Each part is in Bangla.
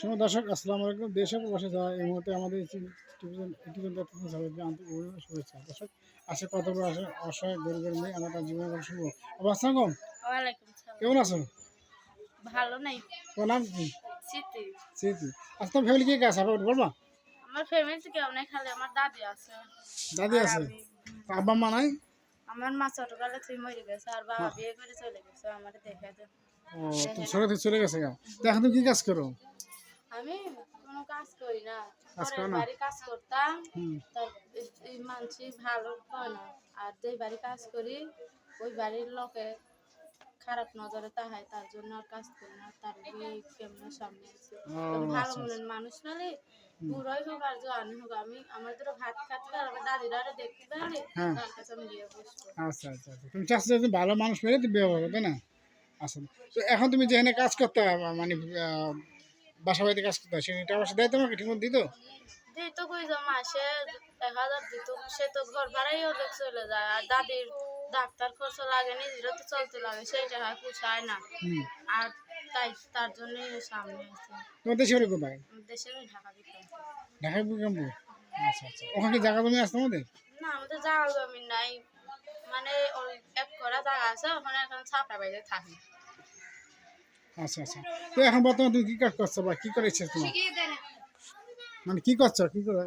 সময় দর্শক আসসালামু আলাইকুম। দেশে প্রবাসে যারা এই মুহূর্তে আমাদের শুভেচ্ছা। দর্শক আসে কত বড় আসে অসহায় গরিবের মেয়ে আমরা তার জীবনের গল্প শুনব। আবার আসসালাম কেমন আছো? ভালো নাই। তোমার নাম কি? স্মৃতি। স্মৃতি। আচ্ছা তোমার ফ্যামিলি কে কে আছে? আবার বলবা। আমার ফ্যামিলিতে কেউ নেই খালি আমার দাদি আছে। দাদি আছে? আব্বা মা নাই? আমার মা ছোটবেলা তুই মরে গেছে আর বাবা বিয়ে করে চলে গেছে আমার দেখে ও তো ছোট চলে গেছে এখন তুমি কি কাজ করো? আমি কোনো কাজ করি না? বাড়ি কাজ করতাম এই- মানসি ভালো কয় না। আর যে বাড়ি কাজ করি ওই বাড়ির লোকে খারাপ নজরে তাহাই তার জন্য আর কাজ করি না। তার কেমন সামনে আছে। ভালো আচ্ছা, মনের মানুষ নালে বুড়াই হোক আর জোয়ানি হোক আমি আমার দুটো ভাত খাতে পারি আমার দাদিরা আরে দেখতে পারি হ্যাঁ। তার কাছে আমি বিয়ে বসবো। আচ্ছা আচ্ছা আচ্ছা। তুমি যে ভালো মানুষ পেলে তুমি বিয়ে তাই না? আচ্ছা। তো এখন তুমি যেখানে কাজ করতে মানে বাসা বাড়িতে কাজ করতে সেখানে টাকা পয়সা দেয় তোমাকে? ঠিক মতো দিত? দিত কই যে মাসে এক হাজার দিত। সে তো ঘর ভাড়াই অর্ধেক চলে যায়। আর দাদির ডাক্তার খরচ লাগে তো চলতে লাগে। সেই পুষায় না। আর তাই তার জন্য সামনে আছে তোমার দেশে বাড়ি কোথায়? দেশের ঢাকা দিতে ঢাকায় ভূমিকম্প আচ্ছা আচ্ছা। ওখানে জায়গা জমি আছে তোমাদের? না আমাদের জায়গা জমি নাই। মানে এক করা জায়গা আছে ওখানে এখন ছাপা বাইরে থাকি। আচ্ছা আচ্ছা। তো এখন বর্তমানে তুমি কি কাজ করছ বা কি করে ইচ্ছে তোমার মানে কি করছ? কি করে?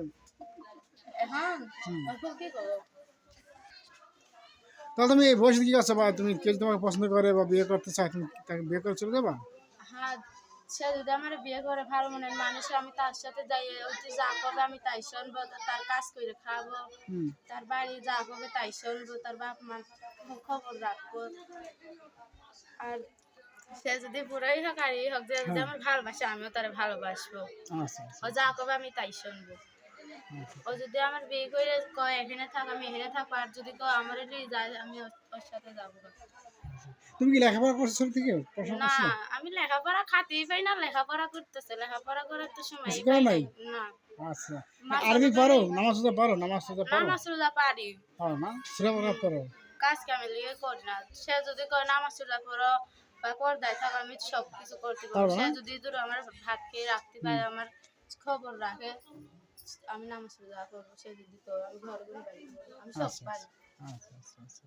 তাহলে তুমি এই বয়সে কি করছ বা তুমি কেউ তোমাকে পছন্দ করে বা বিয়ে করতে চায় তুমি তাকে বিয়ে করে চলে যাবা? হ্যাঁ সে যদি আমার বিয়ে করে ভালো মনের মানুষ আমি তার সাথে যাই ওই যে যা করবে আমি তাই শুনব তার কাজ করে খাব। হুম। তার বাড়ি যা করবে তাই শুনব তার বাপ মার খবর রাখব। আর সে যদি পুরাই হোক আর এই হোক যে যদি আমার ভালোবাসে আমিও তার ভালোবাসবো। আচ্ছা আচ্ছা। ও যা করবে আমি তাই শুনব। ও যদি আমার বিয়ে করে কয় এখানে থাক আমি এখানে থাকব। আর যদি কয় আমার নিয়ে যায় আমি ওর সাথে যাব। তুমি কি লেখাপড়া করছ থেকে? না আমি লেখাপড়া খাতেই পাই না লেখাপড়া করতেছে। লেখাপড়া করার তো সময় নাই? না। আচ্ছা। আরবি পারো নামাজ পারো নামাজ পারো নামাজ রোজা পারি। পারো না? সুরা পারা কাজ কামে লিয়ে করি না। সে যদি কয় নামাজ রোজা করো বা পর্দায় থাকো আমি সব কিছু করতে পারব। সে যদি ধরো আমার ভাত রাখতে পারে আমার খবর রাখে আমি নামাজ রোজা করব সে যদি কয় আমি ঘরে আমি সব আচ্ছা, পারি। আচ্ছা আচ্ছা।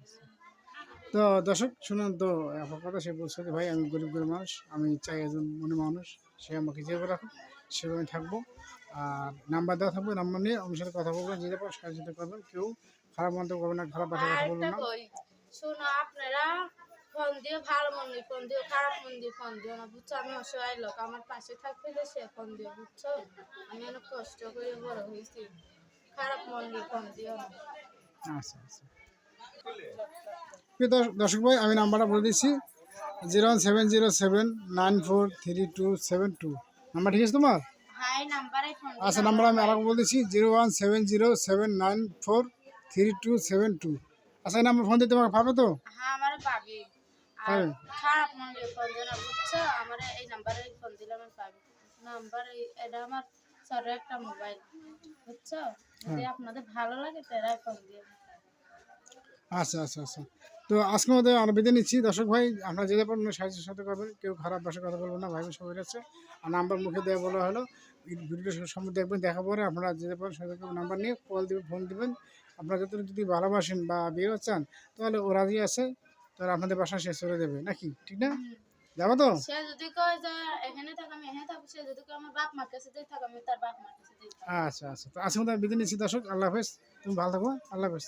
তো দর্শক শুনুন তো আপনার কথা সে বলছে যে ভাই আমি গরিব গরিব মানুষ আমি চাই একজন মনে মানুষ সে আমাকে যেভাবে রাখুক সেভাবে আমি থাকব। আর নাম্বার দেওয়া থাকবে নাম্বার নিয়ে আমার সাথে কথা বলবেন যেতে পারেন সাহায্য করবেন কেউ খারাপ মন্তব্য করবেন না খারাপ কথা বলবেন না। শোনো আপনারা ফোন দিও ভালো মন ফোন দিও খারাপ মন ফোন দিও না বুঝছ? আমি অসহায় লোক আমার পাশে থাকবে সে ফোন দিও বুঝছ? আমি অনেক কষ্ট করে বড় হয়েছি খারাপ মন ফোন দিও না। আচ্ছা আচ্ছা। দর্শক ভাই আমি নাম্বারটা বলে দিচ্ছি zero one seven zero seven nine four three two seven two. Number ঠিক আছে তোমার? ফোন আচ্ছা নাম্বার আমি আরেকবার বলে দিচ্ছি zero one seven zero seven nine four three two seven two. আচ্ছা এই নাম্বার ফোন দিয়ে তোমাকে পাবে তো? হ্যাঁ আমার পাবে? খারাপ মন ফোন দিও বুঝছ আমার এই নাম্বারে ফোন দিলে আমার পাবি নাম্বার এটা আমার ছোট একটা মোবাইল বুঝছ? যদি আপনাদের ভালো লাগে তারাই ফোন দিও আচ্ছা আচ্ছা আচ্ছা। তো আজকের মধ্যে আমরা বেঁধে নিচ্ছি। দর্শক ভাই আমরা যেতে পারব সাহায্যের সাথে করবেন কেউ খারাপ ভাষায় কথা বলবেন না ভাই সবাই আছে আর নাম্বার মুখে দেওয়া বলা হলো ভিডিও সম্বন্ধে দেখবেন দেখা পরে আপনারা যেতে পারেন সাথে নাম্বার নিয়ে কল দিবেন ফোন দিবেন। আপনারা যদি যদি ভালোবাসেন বা বিয়ে চান তাহলে ও রাজি আছে। তাহলে আপনাদের বাসা শেষ করে দেবে নাকি? ঠিক না? যাব তো? সে যদি কয় যে এখানে থাক আমি এখানে থাকব সে যদি কয় আমার বাপ মার কাছে যাই থাক আমি তার বাপ মার কাছে যাই আচ্ছা আচ্ছা। তো আমি বিদায় নিচ্ছি দর্শক। আল্লাহ হাফেজ। তুমি ভালো থাকো আল্লাহ হাফেজ।